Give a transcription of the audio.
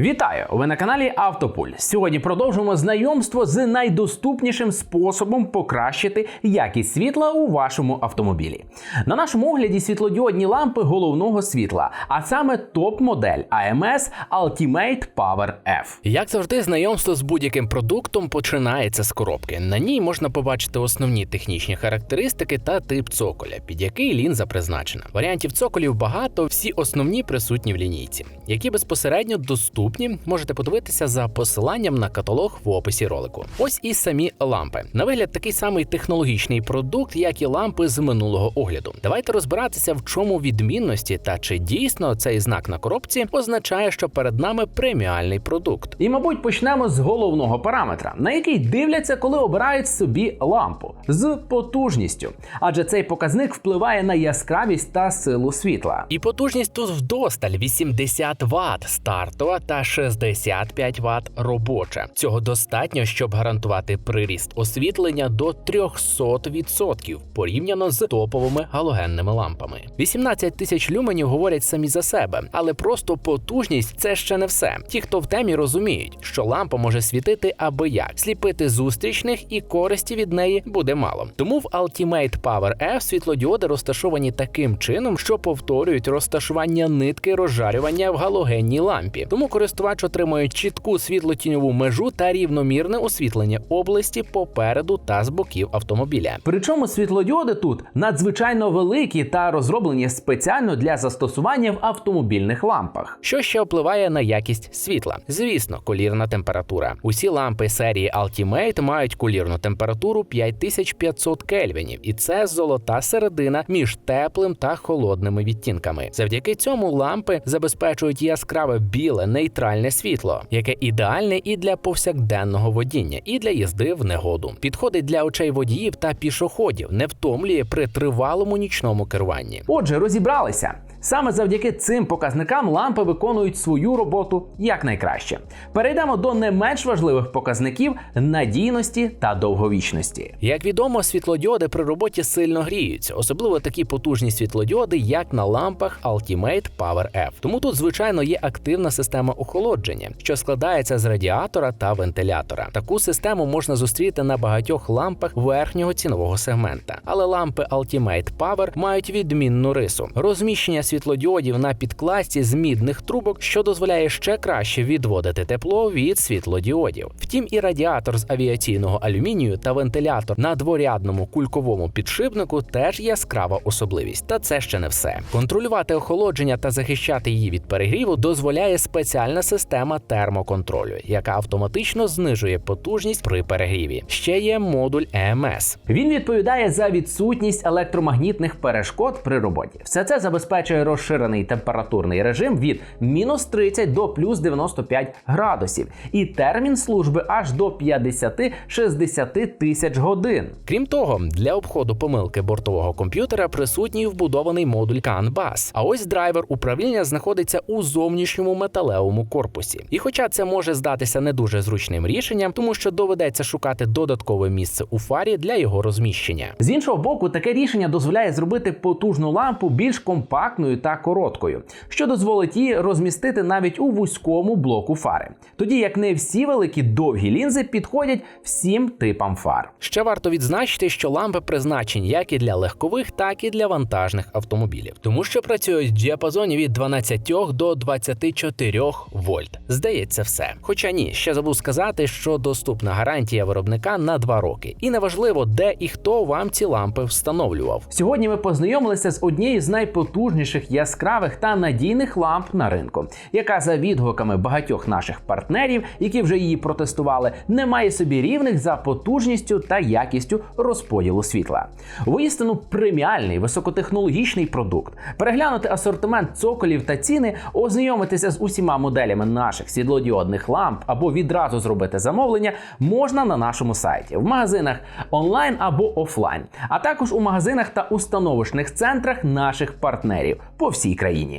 Вітаю! Ви на каналі Автопуль. Сьогодні продовжуємо знайомство з найдоступнішим способом покращити якість світла у вашому автомобілі. На нашому огляді світлодіодні лампи головного світла, а саме топ-модель AMS Ultimate Power F. Як завжди, знайомство з будь-яким продуктом починається з коробки. На ній можна побачити основні технічні характеристики та тип цоколя, під який лінза призначена. Варіантів цоколів багато, всі основні присутні в лінійці, які безпосередньо доступні. Можете подивитися за посиланням на каталог в описі ролику. Ось і самі лампи. На вигляд такий самий технологічний продукт, як і лампи з минулого огляду. Давайте розбиратися, в чому відмінності та чи дійсно цей знак на коробці означає, що перед нами преміальний продукт. І, мабуть, почнемо з головного параметра, на який дивляться, коли обирають собі лампу з потужністю. Адже цей показник впливає на яскравість та силу світла. І потужність тут вдосталь 80 Вт стартова та 65 Вт робоча. Цього достатньо, щоб гарантувати приріст освітлення до 300% порівняно з топовими галогенними лампами. 18 тисяч люменів говорять самі за себе, але просто потужність це ще не все. Ті, хто в темі розуміють, що лампа може світити аби як, сліпити зустрічних і користі від неї буде мало. Тому в Ultimate Power F світлодіоди розташовані таким чином, що повторюють розташування нитки розжарювання в галогенній лампі. Тому користувач отримує чітку світлотіньову межу та рівномірне освітлення області попереду та з боків автомобіля. Причому світлодіоди тут надзвичайно великі та розроблені спеціально для застосування в автомобільних лампах. Що ще впливає на якість світла? Звісно, колірна температура. Усі лампи серії Ultimate мають колірну температуру 5500 кельвінів, і це золота середина між теплим та холодними відтінками. Завдяки цьому лампи забезпечують яскраве біле нейтральне світло, яке ідеальне і для повсякденного водіння, і для їзди в негоду. Підходить для очей водіїв та пішоходів, не втомлює при тривалому нічному керуванні. Отже, розібралися. Саме завдяки цим показникам лампи виконують свою роботу якнайкраще. Перейдемо до не менш важливих показників надійності та довговічності. Як відомо, світлодіоди при роботі сильно гріються, особливо такі потужні світлодіоди, як на лампах Ultimate Power F. Тому тут, звичайно, є активна система охолодження, що складається з радіатора та вентилятора. Таку систему можна зустріти на багатьох лампах верхнього цінового сегмента. Але лампи Ultimate Power мають відмінну рису розміщення світлодіодів на підкласті з мідних трубок, що дозволяє ще краще відводити тепло від світлодіодів. Втім, і радіатор з авіаційного алюмінію та вентилятор на дворядному кульковому підшипнику теж яскрава особливість. Та це ще не все. Контролювати охолодження та захищати її від перегріву дозволяє спеціальна система термоконтролю, яка автоматично знижує потужність при перегріві. Ще є модуль EMS. Він відповідає за відсутність електромагнітних перешкод при роботі. Все це забезпечує розширений температурний режим від мінус 30 до плюс 95 градусів, і термін служби аж до 50-60 тисяч годин. Крім того, для обходу помилки бортового комп'ютера присутній вбудований модуль CAN BUS. А ось драйвер управління знаходиться у зовнішньому металевому корпусі. І хоча це може здатися не дуже зручним рішенням, тому що доведеться шукати додаткове місце у фарі для його розміщення. З іншого боку, таке рішення дозволяє зробити потужну лампу більш компактною та короткою, що дозволить її розмістити навіть у вузькому блоку фари. Тоді як не всі великі довгі лінзи підходять всім типам фар. Ще варто відзначити, що лампи призначені як і для легкових, так і для вантажних автомобілів, тому що працюють в діапазоні від 12 до 24 вольт. Здається, все. Хоча ні, ще забув сказати, що доступна гарантія виробника на 2 роки, і неважливо, де і хто вам ці лампи встановлював. Сьогодні ми познайомилися з однією з найпотужніших яскравих та надійних ламп на ринку, яка за відгуками багатьох наших партнерів, які вже її протестували, не має собі рівних за потужністю та якістю розподілу світла. Воістину преміальний високотехнологічний продукт. Переглянути асортимент цоколів та ціни, ознайомитися з усіма моделями наших світлодіодних ламп або відразу зробити замовлення можна на нашому сайті в магазинах онлайн або офлайн, а також у магазинах та установочних центрах наших партнерів по всій країні.